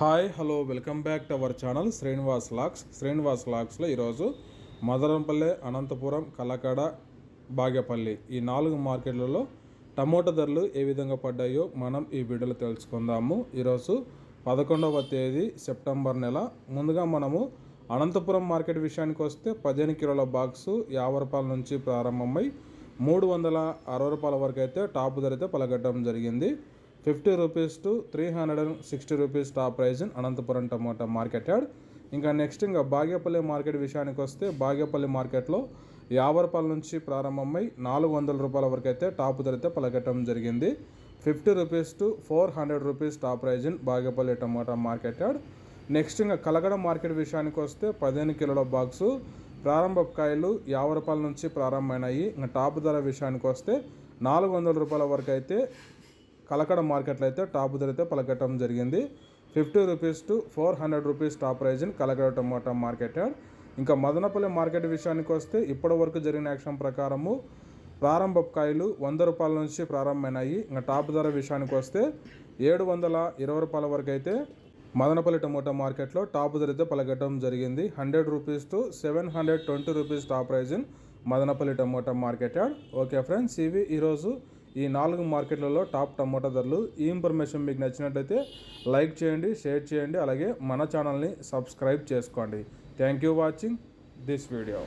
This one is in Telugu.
Hi hello welcome back to our channel Srinivas lakhs Srinivas లాక్స్లో ఈరోజు మదరంపల్లె అనంతపురం కలకడ బాగేపల్లి ఈ నాలుగు మార్కెట్లలో టమోటా ధరలు ఏ విధంగా పడ్డాయో మనం ఈ వీడియోలో తెలుసుకుందాము. ఈరోజు పదకొండవ తేదీ సెప్టెంబర్ నెల. ముందుగా మనము అనంతపురం మార్కెట్ విషయానికి వస్తే పదిహేను కిలోల బాక్సు యాభై రూపాయల నుంచి ప్రారంభమై మూడు వందల అరవై రూపాయల వరకు అయితే టాప్ ధర అయితే పలకట్టడం జరిగింది. Fifty rupees to three hundred and sixty rupees top price in Anantapuram tomato market yard. ఇంకా నెక్స్ట్ ఇంకా బాగేపల్లి మార్కెట్ విషయానికి వస్తే బాగేపల్లి మార్కెట్లో యాభై రూపాయల నుంచి ప్రారంభమై నాలుగు వందల రూపాయల వరకు అయితే టాప్ ధరైతే అయితే పలకట్టడం జరిగింది. Fifty rupees to four hundred rupees top price in Bagepalli tomato market yard. Next ఇంకా కలగడ మార్కెట్ విషయానికి వస్తే పదిహేను కిలోల బాక్సు ప్రారంభ కాయలు యాభై రూపాయల నుంచి ప్రారంభమైనాయి. ఇంకా టాప్ ధర విషయానికి వస్తే నాలుగు వందల రూపాయల వరకు అయితే కలకడ మార్కెట్లో అయితే టాప్ ధర అయితే పలకటం జరిగింది. Fifty rupees to four hundred rupees top price in Kalakada tomato market. ఇంకా మదనపల్లి మార్కెట్ విషయానికి వస్తే ఇప్పటి వరకు జరిగిన యాక్షన్ ప్రకారము ప్రారంభ కాయలు వంద రూపాయల నుంచి ప్రారంభమైనాయి. ఇంకా టాప్ ధర విషయానికి వస్తే ఏడు వందల ఇరవై రూపాయల వరకు అయితే మదనపల్లి టమోటా మార్కెట్లో టాప్ ధర అయితే పలకటం జరిగింది. Hundred rupees to seven hundred twenty rupees top price in Madanapalle tomato market. Add okay friends ఇవి ఈరోజు ఈ నాలుగు మార్కెట్లలో టాప్ టమోటా ధరలు. ఈ ఇన్ఫర్మేషన్ మీకు నచ్చినట్లయితే లైక్ చేయండి షేర్ చేయండి అలాగే మన ఛానల్ని సబ్స్క్రైబ్ చేసుకోండి. Thank you watching this video.